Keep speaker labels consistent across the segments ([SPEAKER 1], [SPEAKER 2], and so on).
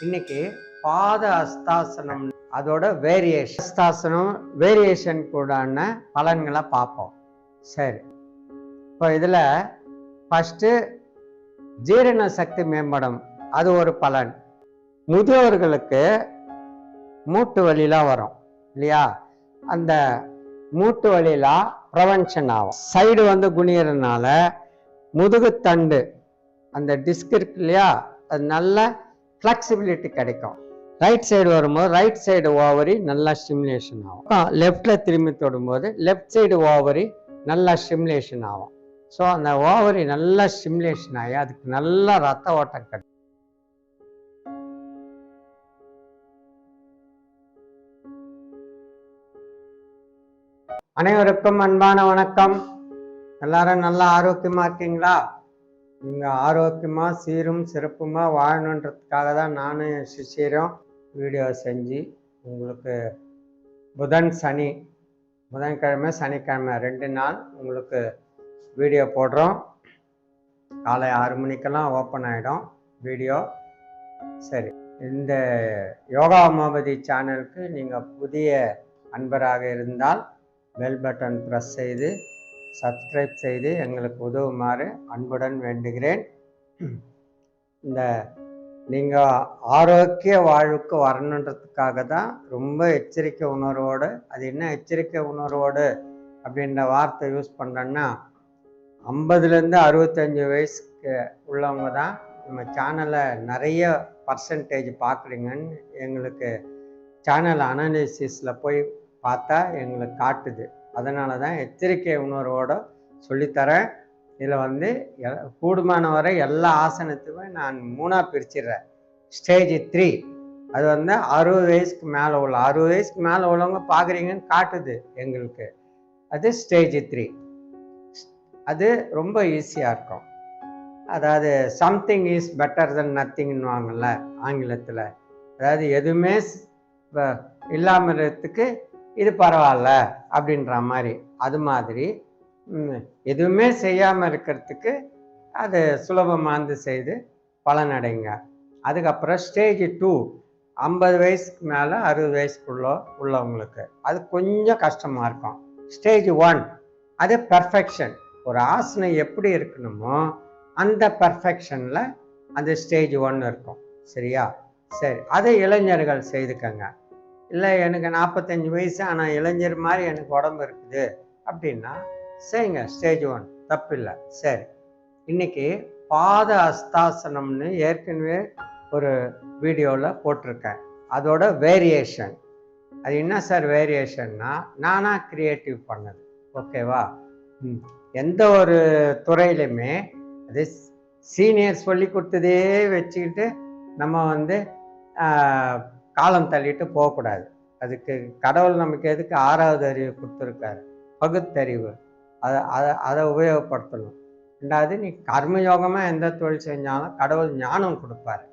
[SPEAKER 1] இன்னைக்கு பாத அஸ்தாசனம். அதோட வேரியேஷன் அஸ்தாசனம் வேரியேஷன் கூடான பலன்களை பார்ப்போம். சரி. இப்போ இதில் ஃபஸ்ட்டு ஜீரண சக்தி மேம்படும். அது ஒரு பலன். முதியோர்களுக்கு மூட்டு வலிலாம் வரும். இல்லையா? அந்த மூட்டு வலிலாம் ப்ரவென்ஷன் ஆகும். சைடு வந்து குனியறதுனால முதுகுத்தண்டு அந்த டிஸ்க் இருக்கு இல்லையா? அது நல்ல ஃப்ளெக்சிபிலிட்டி கிடைக்கும். ரைட் சைடு வரும்போது ரைட் சைடு ஓவரி நல்லா ஸ்டிமுலேஷன் ஆகும். லெஃப்டில் திரும்பி தொடும்போது லெஃப்ட் சைடு ஓவரி நல்லா ஸ்டிமுலேஷன் ஆகும். ஸோ அந்த ஓவரி நல்லா ஸ்டிமுலேஷன் ஆகி அதுக்கு நல்லா ரத்த ஓட்டம் கிடைக்கும். அனைவருக்கும் அன்பான வணக்கம். எல்லாரும் நல்லா ஆரோக்கியமா இருக்கீங்களா? நீங்கள் ஆரோக்கியமாக சீரும் சிறப்புமாக வாழணுன்றதுக்காக தான் நானும் என் சிஷியரும் வீடியோ செஞ்சு உங்களுக்கு புதன் சனி புதன்கிழமை சனிக்கிழமை ரெண்டு நாள் உங்களுக்கு வீடியோ போடுறோம். காலை ஆறு மணிக்கெல்லாம் ஓப்பன் ஆகிடும் வீடியோ. சரி இந்த யோகா உமாபதி சேனலுக்கு நீங்கள் புதிய அன்பராக இருந்தால் பெல் பட்டன் ப்ரெஸ் செய்து சப்ஸ்கிரைப் செய்து எங்களுக்கு உதவுமாறு அன்புடன் வேண்டுகிறேன். இந்த நீங்கள் ஆரோக்கிய வாழ்வுக்கு வரணுன்றதுக்காக தான் ரொம்ப எச்சரிக்கை உணர்வோடு அது என்ன எச்சரிக்கை உணர்வோடு அப்படின்ற வார்த்தை யூஸ் பண்ணுறேன்னா ஐம்பதுலேருந்து அறுபத்தஞ்சு வயசுக்கு உள்ளவங்க தான் நம்ம சேனலை நிறைய பர்சன்டேஜ் பார்க்குறீங்கன்னு எங்களுக்கு சேனல் அனாலிசிஸில் போய் பார்த்தா எங்களுக்கு காட்டுது. அதனால தான் எச்சரிக்கை உணர்வோடு சொல்லித்தரேன். இதில் வந்து எ- கூடுமான வரை எல்லா ஆசனத்துமே நான் மூணாக பிரிச்சிடுறேன். Stage three. அது வந்து அறுபது வயசுக்கு மேலே உள்ள அறுபது வயசுக்கு மேலே உள்ளவங்க பார்க்குறீங்கன்னு காட்டுது எங்களுக்கு. அது ஸ்டேஜ் த்ரீ. அது ரொம்ப ஈஸியாக இருக்கும். அதாவது சம்திங் இஸ் பெட்டர் தென் நத்திங்னுவாங்கள்ல ஆங்கிலத்தில். அதாவது எதுவுமே இல்லாமல் இருக்கிறதுக்கு இது பரவாயில்ல அப்படின்ற மாதிரி. அது மாதிரி எதுவுமே செய்யாமல் இருக்கிறதுக்கு அது சுலபமாந்து செய்து பலனடைங்க அதுக்கப்புறம் ஸ்டேஜ் டூ ஐம்பது வயசுக்கு மேலே அறுபது வயசுக்குள்ள உள்ளவங்களுக்கு அது கொஞ்சம் கஷ்டமாக இருக்கும். ஸ்டேஜ் ஒன் அது பர்ஃபெக்ஷன் ஒரு ஆசனம் எப்படி இருக்கணுமோ அந்த பர்ஃபெக்ஷனில் அந்த ஸ்டேஜ் ஒன் இருக்கும். சரியா? சரி அதை இளைஞர்கள் செய்துக்கங்க. இல்லை எனக்கு நாற்பத்தஞ்சு வயசு ஆனால் இளைஞர் மாதிரி எனக்கு உடம்பு இருக்குது. அப்படின்னா சரிங்க ஸ்டேஜ் ஒன் தப்பில்லை. சரி. இன்னைக்கு பாத அஸ்தாசனம்னு ஏற்கனவே ஒரு வீடியோவில் போட்டிருக்கேன். அதோட வேரியேஷன் அது என்ன சார் வேரியேஷன்னா நானாக கிரியேட்டிவ் பண்ணது. ஓகேவா ம். எந்த ஒரு துறையிலுமே அது சீனியர் சொல்லி கொடுத்ததே வச்சுக்கிட்டு நம்ம வந்து காலம் தள்ளிட்டு போகக்கூடாது. அதுக்கு கடவுள் நமக்கு எதுக்கு ஆறாவது அறிவு கொடுத்துருக்காரு? பகுத்தறிவு. அதை அதை அதை உபயோகப்படுத்தணும். ரெண்டாவது நீ கர்மயோகமாக எந்த தொழில் செஞ்சாலும் கடவுள் ஞானம் கொடுப்பாரு.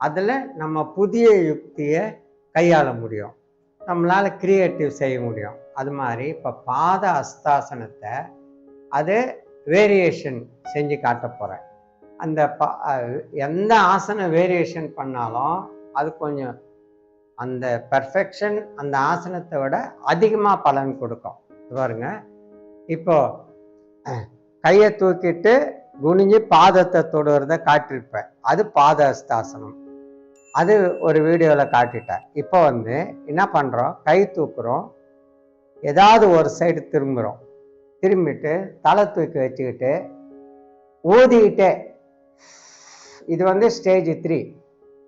[SPEAKER 1] அதில் நம்ம புதிய யுக்தியை கையாள முடியும். நம்மளால் கிரியேட்டிவ் செய்ய முடியும். அது மாதிரி இப்போ பாத அஸ்தாசனத்தை அது வேரியேஷன் செஞ்சு காட்ட போகிறேன் அந்த ப எந்த ஆசனம் வேரியேஷன் பண்ணாலும் அது கொஞ்சம் அந்த பர்ஃபெக்ஷன் அந்த ஆசனத்தை விட அதிகமாக பலன் கொடுக்கும். பாருங்க. இப்போ கையை தூக்கிட்டு குனிஞ்சு பாதத்தை தொடுறத காட்டியிருப்பேன். அது பாத அஸ்தாசனம் அது ஒரு வீடியோவில் காட்டிட்டேன். இப்போ வந்து என்ன பண்ணுறோம் கை தூக்குறோம். ஏதாவது ஒரு சைடு திரும்புகிறோம் திரும்பிட்டு தலை தூக்கி வச்சுக்கிட்டு ஊதிக்கிட்டே. இது வந்து ஸ்டேஜ் த்ரீ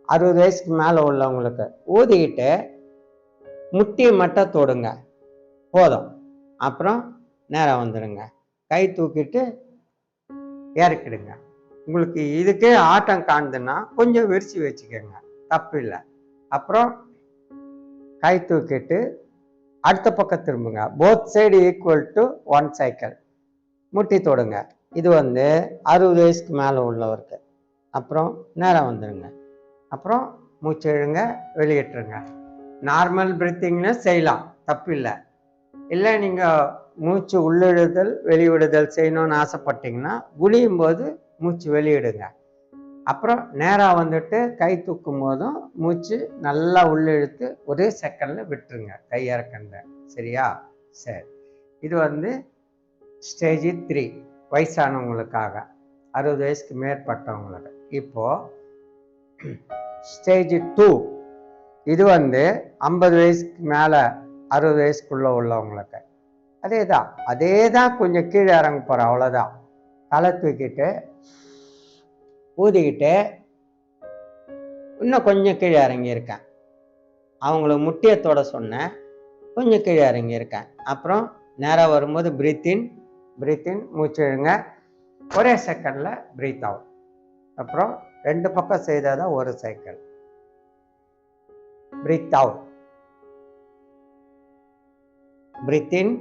[SPEAKER 1] அறுபது வயசுக்கு மேலே உள்ளவங்களுக்கு ஊதிக்கிட்டு முட்டி மட்டும் தொடுங்க. போதும். அப்புறம் நேரம் வந்துடுங்க கை தூக்கிட்டு இறக்கிடுங்க. உங்களுக்கு இதுக்கே ஆட்டம் காணுதுன்னா கொஞ்சம் விரிச்சு வச்சுக்கோங்க. தப்பு இல்லை. அப்புறம் கை தூக்கிட்டு அடுத்த பக்கம் திரும்புங்க. Both side equal to one cycle முட்டி தொடுங்க. இது வந்து அறுபது வயசுக்கு மேலே உள்ளவருக்கு. அப்புறம் நேரம் வந்துடுங்க அப்புறம் மூச்சு இழுங்க வெளியிட்டுருங்க நார்மல் பிரீத்திங்னு செய்யலாம் தப்பு இல்லை இல்லை நீங்கள் மூச்சு உள்ளிடுதல் வெளியிடுதல் செய்யணும்னு ஆசைப்பட்டீங்கன்னா குழியும் போது மூச்சு வெளியிடுங்க. அப்புறம் நேராக வந்துட்டு கை தூக்கும் போதும் மூச்சு நல்லா உள்ளிழுத்து ஒரே செகண்டில் விட்டுருங்க கை இறக்கண்ட சரியா? சரி. இது வந்து ஸ்டேஜ் த்ரீ வயசானவங்களுக்காக அறுபது வயசுக்கு மேற்பட்டவங்களுக்கு. இப்போது ஸ்டேஜ் டூ இது வந்து ஐம்பது வயசுக்கு மேலே அறுபது வயசுக்குள்ளே உள்ளவங்களுக்கு. அதே தான் அதே தான் கொஞ்சம் கீழே இறங்க போகிறோம் அவ்வளோதான் தலை தூக்கிட்டு ஊதிக்கிட்டு இன்னும் கொஞ்சம் கீழே இறங்கியிருக்கேன் அவங்களுக்கு முட்டியத்தோட சொன்னேன். கொஞ்சம் கீழே இறங்கியிருக்கேன் அப்புறம் நேராக வரும்போது பிரீத்தின் இன் இன் மூச்சு இழுங்க. ஒரே செகண்டில் பிரீத் ஆகும் அப்புறம் ரெண்டு பக்கம் செய்தால் தான் ஒரு cycle breathe out breathe in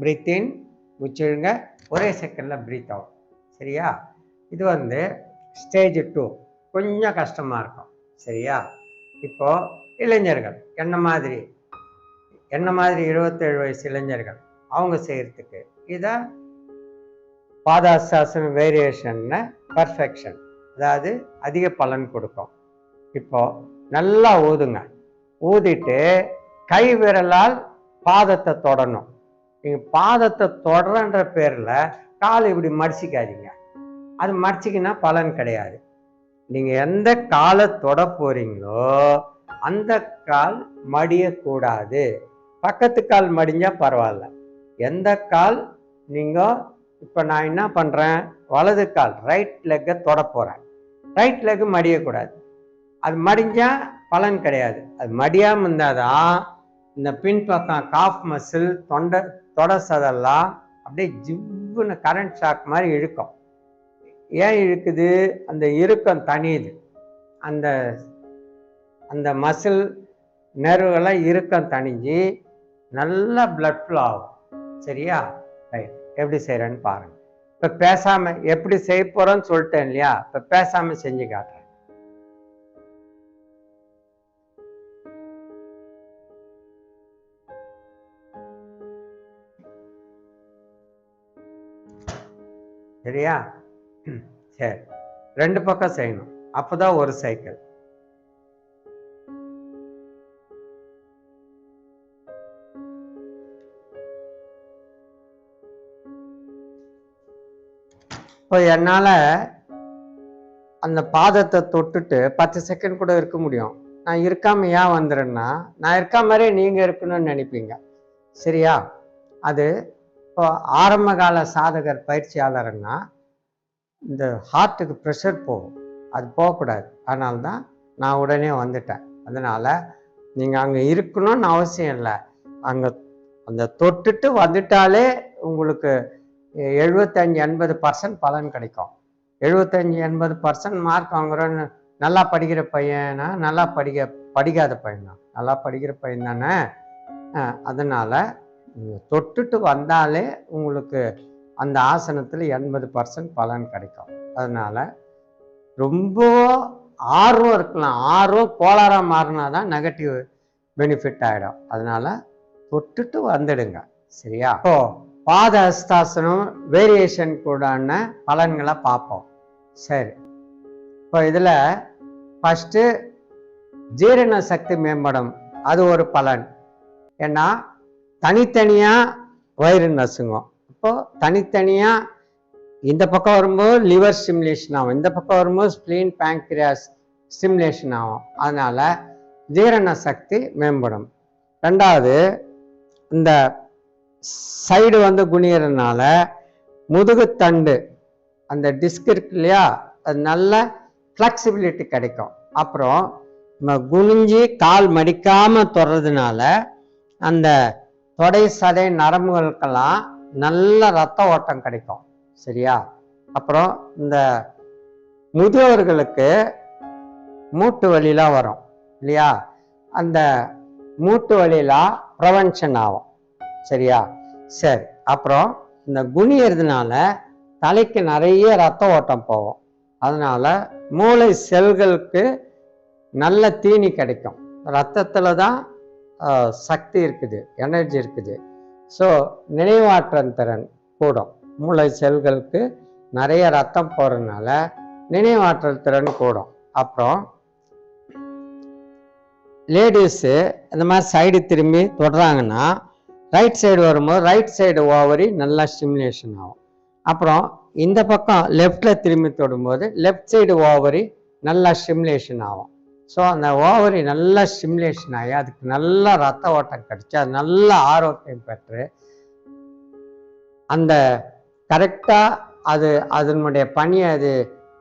[SPEAKER 1] breathe in மூச்சு ஒரே செகண்டில் பிரீத் அவுட் சரியா? இது வந்து ஸ்டேஜ் டூ கொஞ்சம் கஷ்டமாக இருக்கும். சரியா? இப்போ இளைஞர்கள் என்ன மாதிரி? என்ன மாதிரி இருபத்தேழு வயசு இளைஞர்கள்? அவங்க செய்கிறதுக்கு இதை பாதாசாசன வேரியேஷன்னு பர்ஃபெக்ஷன் அதாவது அதிக பலன் கொடுக்கும். இப்போ நல்லா ஊதுங்க ஊதிட்டு கை விரலால் பாதத்தை தொடணும். நீங்கள் பாதத்தை தொடரன்ற பேரில் கால் இப்படி மடிச்சிக்காதீங்க. அது மடிச்சிக்கினா பலன் கிடையாது. நீங்கள் எந்த காலை தொட போகிறீங்களோ அந்த கால் மடியக்கூடாது. பக்கத்து கால் மடிஞ்சால் பரவாயில்ல. எந்த கால்? நீங்கள் இப்போ நான் என்ன பண்ணுறேன் வலது கால் ரைட் லெக்கை தொட போகிறேன் ரைட் லெக்கு மடியக்கூடாது அது மடிஞ்சால் பலன் கிடையாது. அது மடியாமல் இருந்தால் தான் இந்த பின்பக்கம் காஃப் மசில் தொண்டை தொட சதெல்லாம் அப்படியே ஜிவ்னு கரண்ட் ஷாக் மாதிரி இழுக்கும். ஏன் இழுக்குது? அந்த இறுக்கம் தனியுது அந்த அந்த மசில் நெருவெல்லாம் இறுக்கம் தணிஞ்சு நல்லா பிளட் ஃப்ளோ ஆகும். சரியா? ரைட் எப்படி செய்கிறேன்னு பாருங்கள் இப்போ பேசாம எப்படி செய்ய போறோம்னு சொல்லிட்டேன் இல்லையா? இப்போ பேசாம செஞ்சு காட்டுறேன். சரியா? சரி. ரெண்டு பக்கம் செய்யணும். அப்போதான் ஒரு சைக்கிள் இப்போ என்னால் அந்த பாதத்தை தொட்டுட்டு பத்து செகண்ட் கூட இருக்க முடியும். நான் இருக்காம ஏன் வந்துடுறேன்னா நான் இருக்க மாதிரி நீங்கள் இருக்கணும்னு நினைப்பீங்க. சரியா? அது இப்போ ஆரம்ப கால சாதகர் பயிற்சியாளர்னா இந்த ஹார்ட்டுக்கு ப்ரெஷர் போகும். அது போகக்கூடாது. அதனால தான் நான் உடனே வந்துட்டேன். அதனால் நீங்கள் அங்கே இருக்கணும்னு அவசியம் இல்லை. அங்கே அந்த தொட்டுட்டு வந்துட்டாலே உங்களுக்கு எழுபத்தஞ்சு எண்பது பர்சன்ட் பலன் கிடைக்கும். எழுபத்தஞ்சு எண்பது பர்சன்ட் மார்க் வாங்குறோன்னு நல்லா படிக்கிற பையனா நல்லா படிக்க படிக்காத பையன்? தான் நல்லா படிக்கிற பையன் தானே? அதனால் தொட்டுட்டு வந்தாலே உங்களுக்கு அந்த ஆசனத்தில் எண்பது பர்சன்ட் பலன் கிடைக்கும். அதனால ரொம்ப ஆர்வம் இருக்கலாம். ஆர்வம் கோளாறாக மாறினா தான் நெகட்டிவ் பெனிஃபிட் ஆகிடும் அதனால் தொட்டுட்டு வந்துடுங்க. சரியா? ஓ பாத அஸ்தாசனம் வேரியேஷன் கூடான பலன்களை பார்ப்போம். சரி. இப்போ இதில் ஃபஸ்ட்டு ஜீரண சக்தி மேம்படும். அது ஒரு பலன். ஏன்னா தனித்தனியாக வயிறு நசுங்கும். இப்போது தனித்தனியாக இந்த பக்கம் வரும்போது லிவர் ஸ்டிமுலேஷன் ஆகும். இந்த பக்கம் வரும்போது ஸ்ப்ளீன் பேங்க்ரியாஸ் ஸ்டிமுலேஷன் ஆகும். அதனால் ஜீரண சக்தி மேம்படும். ரெண்டாவது இந்த சைடு வந்து குனியறதுனால முதுகுத்தண்டு அந்த டிஸ்க் இருக்கு இல்லையா அது நல்ல ஃப்ளெக்சிபிலிட்டி கிடைக்கும். அப்புறம் நம்ம குனிஞ்சு கால் மடிக்காமல் தொடுறதுனால அந்த தொடை சதை நரம்புகளுக்கெல்லாம் நல்ல ரத்த ஓட்டம் கிடைக்கும். சரியா? அப்புறம் இந்த முதியோர்களுக்கு மூட்டு வலிலாம் வரும் இல்லையா? அந்த மூட்டு வலிலாம் ப்ரவென்ஷன் ஆகும். சரியா? சரி. அப்புறம் இந்த குனியறதுனால தலைக்கு நிறைய ரத்த ஓட்டம் போகும். அதனால் மூளை செல்களுக்கு நல்ல தீனி கிடைக்கும். ரத்தத்தில் தான் சக்தி இருக்குது எனர்ஜி இருக்குது. ஸோ நினைவாற்றல் திறன் கூடும். மூளை செல்களுக்கு நிறைய ரத்தம் போகிறதுனால நினைவாற்றல் திறன் கூடும். அப்புறம் லேடிஸு இந்த மாதிரி சைடு திரும்பி தொடுறாங்கன்னா ரைட் சைடு வரும்போது ரைட் சைடு ஓவரி நல்லா ஸ்டிமுலேஷன் ஆகும். அப்புறம் இந்த பக்கம் லெஃப்டில் திரும்பி தொடும்போது லெஃப்ட் சைடு ஓவரி நல்லா ஸ்டிமுலேஷன் ஆகும். ஸோ அந்த ஓவரி நல்லா ஸ்டிமுலேஷன் ஆகி அதுக்கு நல்லா ரத்த ஓட்டம் கிடச்சி அது நல்ல ஆரோக்கியம் பெற்று அந்த கரெக்டாக அது அதனுடைய பணியை அது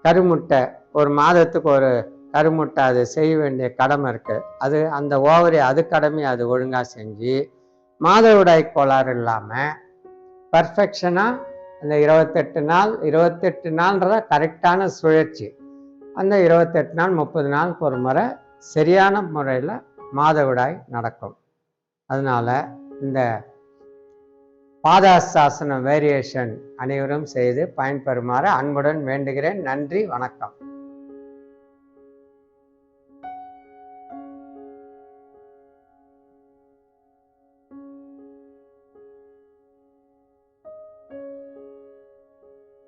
[SPEAKER 1] கருமுட்டை ஒரு மாதத்துக்கு ஒரு கருமுட்டை அது செய்ய வேண்டிய கடமை இருக்குது அது அந்த ஓவரி அது கடமை அது ஒழுங்காக செஞ்சு மாதவிடாய் கோளாறு இல்லாமல் பர்ஃபெக்ஷனாக அந்த இருபத்தெட்டு நாள் இருபத்தெட்டு நாள்ன்றத கரெக்டான சுழற்சி. அந்த இருபத்தெட்டு நாள் முப்பது நாளுக்கு ஒரு முறை சரியான முறையில் மாதவிடாய் நடக்கும். அதனால இந்த பாதாசாசன வேரியேஷன் அனைவரும் செய்து பயன்பெறுமாறு அன்புடன் வேண்டுகிறேன். நன்றி வணக்கம்.